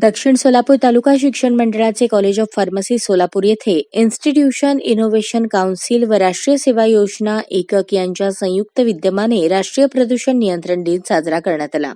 दक्षिण सोलापूर तालुका शिक्षण मंडळाचे कॉलेज ऑफ फार्मसी सोलापूर येथे इन्स्टिट्यूशन इनोव्हेशन काउन्सिल व राष्ट्रीय सेवा योजना एकक यांच्या संयुक्त विद्यमाने राष्ट्रीय प्रदूषण नियंत्रण दिन साजरा करण्यात आला.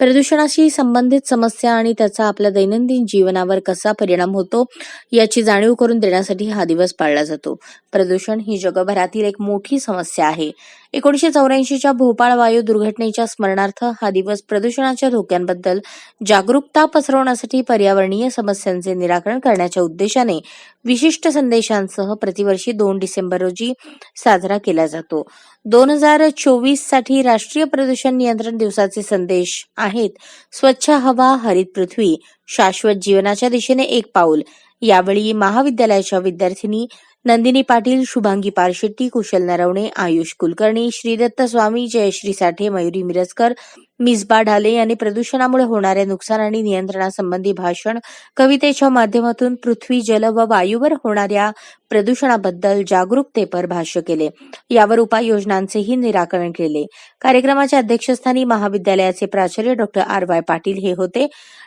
प्रदूषणाशी संबंधित समस्या आणि त्याचा आपल्या दैनंदिन जीवनावर कसा परिणाम होतो याची जाणीव करून देण्यासाठी हा दिवस पाळला जातो. प्रदूषण ही जगभरातील एक मोठी समस्या आहे. एकोणीशे चौऱ्याऐंशीच्या भोपाळ वायू दुर्घटनेच्या स्मरणार्थ हा दिवस प्रदूषणाच्या धोक्यांबद्दल जागरूकता पसरवण्यासाठी पर्यावरणीय समस्यांचे निराकरण करण्याच्या उद्देशाने विशिष्ट संदेशांसह प्रतिवर्षी दोन डिसेंबर रोजी साजरा केला जातो. दोन हजार चोवीससाठी राष्ट्रीय प्रदूषण नियंत्रण दिवसाचे संदेश आहेत. स्वच्छ हवा हरित पृथ्वी शाश्वत जीवनाच्या दिशेने एक पाऊल. यावेळी महाविद्यालयाच्या विद्यार्थिनी नंदिनी पाटील शुभांगी पारशेट्टी कुशल नरवणे आयुष कुलकर्णी श्रीदत्त स्वामी जयश्री साठे मयुरी मिरजकर मिसबा ढाले यांनी प्रदूषणामुळे होणाऱ्या नुकसान आणि नियंत्रणासंबंधी भाषण कवितेच्या माध्यमातून पृथ्वी जल व वायूवर होणाऱ्या प्रदूषणाबद्दल जागरूकतेपर भाष्य केले. यावर उपाययोजनांचेही निराकरण केले. कार्यक्रमाच्या अध्यक्षस्थानी महाविद्यालयाचे प्राचार्य डॉक्टर आर. वाय. पाटील हे होते.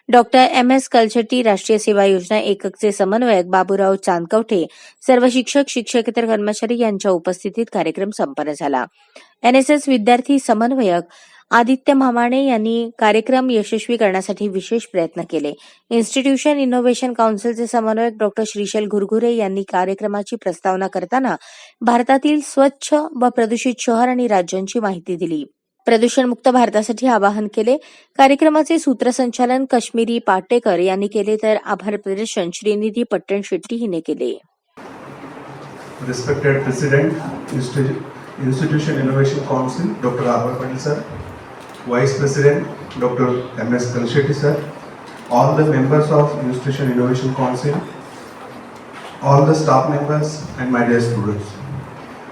Doctor M. एस. कलछट्टी राष्ट्रीय सेवा योजना एककचे समन्वयक बाबूराव चांदकवठे सर्व शिक्षक शिक्षकेतर कर्मचारी यांच्या उपस्थितीत कार्यक्रम संपन्न झाला. एनएसएस विद्यार्थी समन्वयक आदित्य मामाणे यांनी कार्यक्रम यशस्वी करण्यासाठी विशेष प्रयत्न केले. इन्स्टिट्यूशन इनोव्हेशन काउन्सिलचे समन्वयक डॉक्टर श्रीशैल घुरघुरे यांनी कार्यक्रमाची प्रस्तावना करताना भारतातील स्वच्छ व प्रदूषित शहर आणि राज्यांची माहिती दिली. प्रदूषणमुक्त भारतासाठी आवाहन केले. कार्यक्रमाचे सूत्रसंचालन काश्मीरी पाटेकर यांनी केले तर आभार प्रदर्शन श्रीनिधी पट्टण शेट्टी हिने केले. Respected president institution innovation council doctor आभार Ahmed sir Vice President, Dr. M.S. Kalshetty sir, all the members of Institution Innovation Council, all the staff members and my dear students.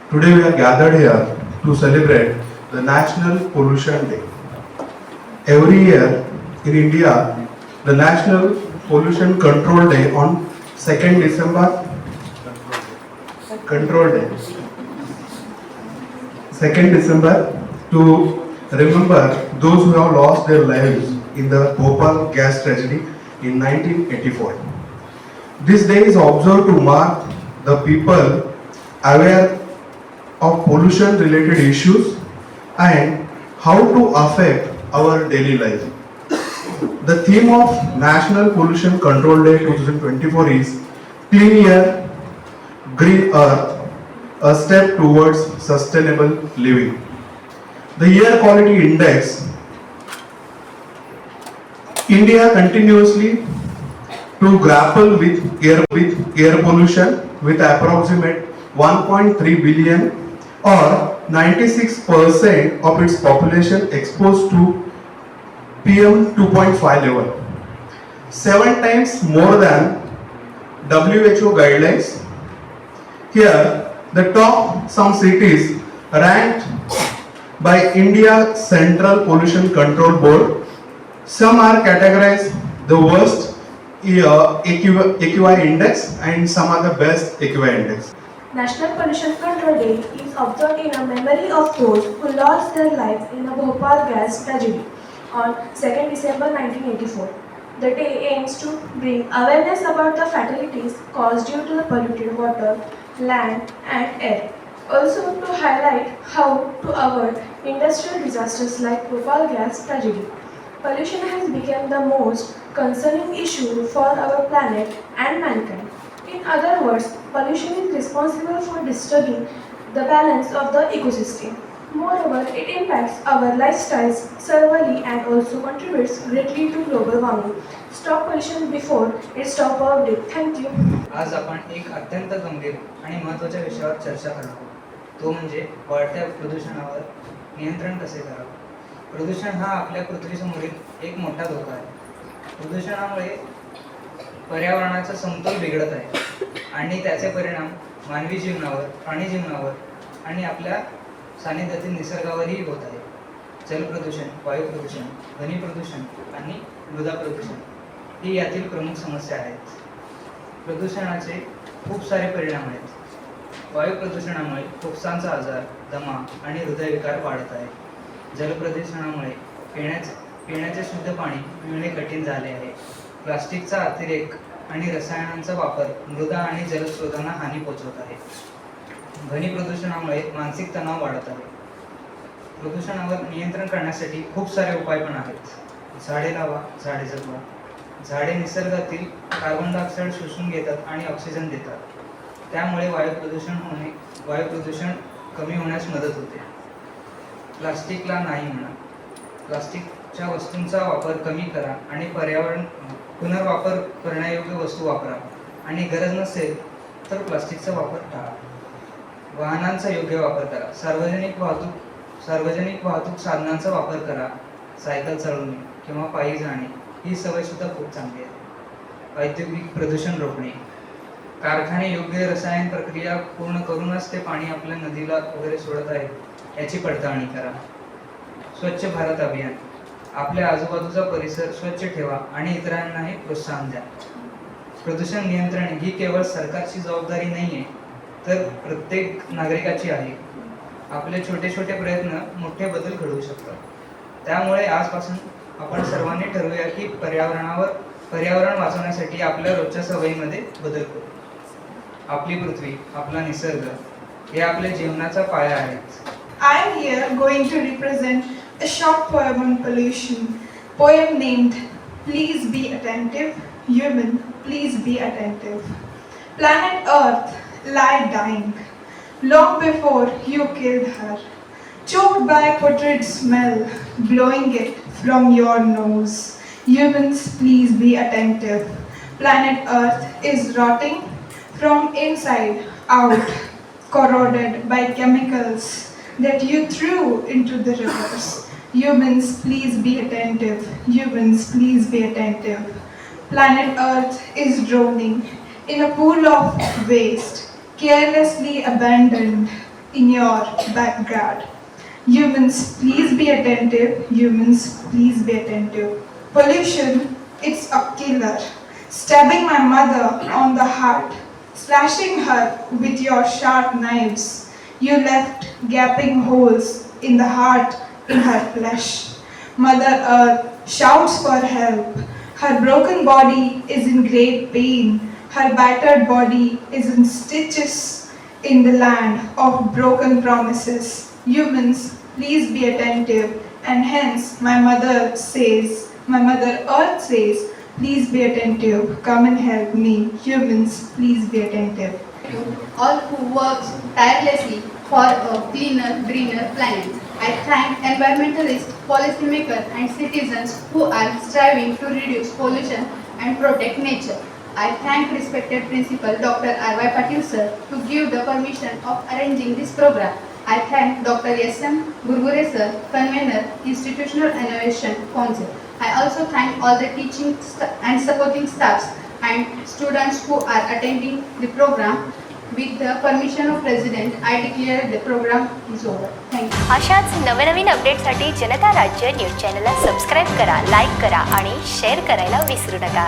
Today we are gathered here to celebrate the National Pollution Day. Every year in India, the National Pollution Control Day on 2nd December control day. 2nd December to remember those who have lost their lives in the Bhopal gas tragedy in 1984. This day is observed to mark the people aware of pollution related issues and how to affect our daily life. The theme of National Pollution Control Day 2024 is Clean Air, Green Earth, a step towards sustainable living. The Air Quality Index, India continuously to grapple with air, with air pollution with approximate 1.3 billion or 96% of its population exposed to PM 2.5 level. Seven times more than WHO guidelines here, the top some cities ranked by India Central Pollution Control Board. Some are categorized the worst uh, AQI, AQI index and some are the best AQI index. National Pollution Control Day is observed in a memory of those who lost their lives in the Bhopal gas tragedy on 2nd December 1984. The day aims to bring awareness about the fatalities caused due to the polluted water, land, and air. Also to highlight how to avoid industrial disasters like Bhopal gas tragedy. Pollution has become the most concerning issue for our planet and mankind. In other words, pollution is responsible for disturbing the balance of the ecosystem. Moreover, it impacts our lifestyles severely and also contributes greatly to global warming. Stop pollution before it stops our breath. Thank you. आज आपण एक अत्यंत गंभीर आणि महत्त्वाच्या विषयावर चर्चा करणार आहोत तो म्हणजे वाढत्या प्रदूषणावर नियंत्रण कसे करावे? प्रदूषण हा आपल्या पृथ्वीसमोरील एक मोठा धोका आहे. प्रदूषणामुळे पर्यावरणाचा समतोल बिघडत आहे आणि त्याचे परिणाम मानवी जीवनावर प्राणी जीवनावर आणि आपल्या सानिध्यातील निसर्गावरही होत आहे. जलप्रदूषण वायू प्रदूषण ध्वनी प्रदूषण आणि मृदा प्रदूषण ही यातील प्रमुख समस्या आहेत. प्रदूषणाचे खूप सारे परिणाम आहेत. वायू प्रदूषणामुळे फुफ्सांचा आजार दमा आणि हृदयविकार वाढत आहे. जलप्रदूषणामुळे पिण्याचे पिण्याचे शुद्ध पाणी मिळणे कठीण झाले आहे. प्लास्टिकचा अतिरेक आणि रसायनांचा वापर मृदा आणि जलस्रोतांना हानी पोहोचवत आहे. ध्वनी प्रदूषणामुळे मानसिक तणाव वाढत आहे. प्रदूषणावर नियंत्रण करण्यासाठी खूप सारे उपाय पण आहेत. झाडे लावा झाडे जगवा. झाडे निसर्गातील कार्बन डायऑक्साईड शोषून घेतात आणि ऑक्सिजन देतात. त्यामुळे वायू प्रदूषण होणे वायू प्रदूषण कमी होण्यास मदत होते. प्लास्टिकला नाही म्हणा. प्लास्टिकच्या वस्तूंचा वापर कमी करा आणि पर्यावरण पुनर्वापर करण्यायोग्य वस्तू वापरा. आणि गरज नसेल तर प्लास्टिकचा वापर टाळा. वाहनांचा योग्य वापर करा. सार्वजनिक वाहतूक सार्वजनिक वाहतूक साधनांचा वापर करा. सायकल चालवणे किंवा पायी जाणे ही सवय सुद्धा खूप चांगली आहे. औद्योगिक प्रदूषण रोखणे. कारखाने योग्य रसायन प्रक्रिया पूर्ण करूनच ते पाणी आपल्या नदीला वगैरे सोडत आहेत याची पडताळणी करा. स्वच्छ भारत अभियान. आपल्या आजूबाजूचा परिसर स्वच्छ ठेवा आणि इतरांनाही प्रोत्साहन द्या. प्रदूषण नियंत्रण ही केवळ सरकारची जबाबदारी नाही आहे तर प्रत्येक नागरिकाची आहे. आपले छोटे छोटे प्रयत्न मोठे बदल घडवू शकतात. त्यामुळे आजपासून आपण सर्वांनी ठरवूया की पर्यावरणावर पर्यावरण वाचवण्यासाठी आपल्या रोजच्या सवयीमध्ये बदल करू. आपली पृथ्वी आपला निसर्ग हे आपल्या जीवनाचा पाया आहेत I am here going to represent a short poem on pollution. Poem named Please Be Attentive, Human, Please Be Attentive. Planet Earth lie dying, long before you killed her. Choked by putrid smell, blowing it from your nose. Humans, please be attentive. Planet Earth is rotting from inside out, corroded by chemicals that you threw into the rivers. Humans, please be attentive. Humans, please be attentive. Planet Earth is drowning in a pool of waste, carelessly abandoned in your backyard. Humans, please be attentive. Humans, please be attentive. Pollution, it's a killer. Stabbing my mother on the heart, slashing her with your sharp knives. You left gaping holes in the heart in her flesh. Mother Earth shouts for help. Her broken body is in great pain. Her battered body is in stitches in the land of broken promises. Humans, please be attentive. And hence, my mother says, my mother Earth says, please be attentive. Come and help me. Humans, please be attentive. all who works tirelessly for a cleaner, greener planet. I thank environmentalists, policymakers and citizens who are striving to reduce pollution and protect nature. I thank respected Principal Dr. R.Y. Patil sir to give the permission of arranging this program. I thank Dr. S.M. Gurgure sir, convener, Institutional Innovation Council. I also thank all the teaching sta- and supporting staffs and students who are attending the program. With the permission of President, I declare the program is over. Thank you. अशाच नवनवीन अपडेटसाठी जनता राज्य news चॅनलला subscribe करा like करा आणि share करायला विसरू नका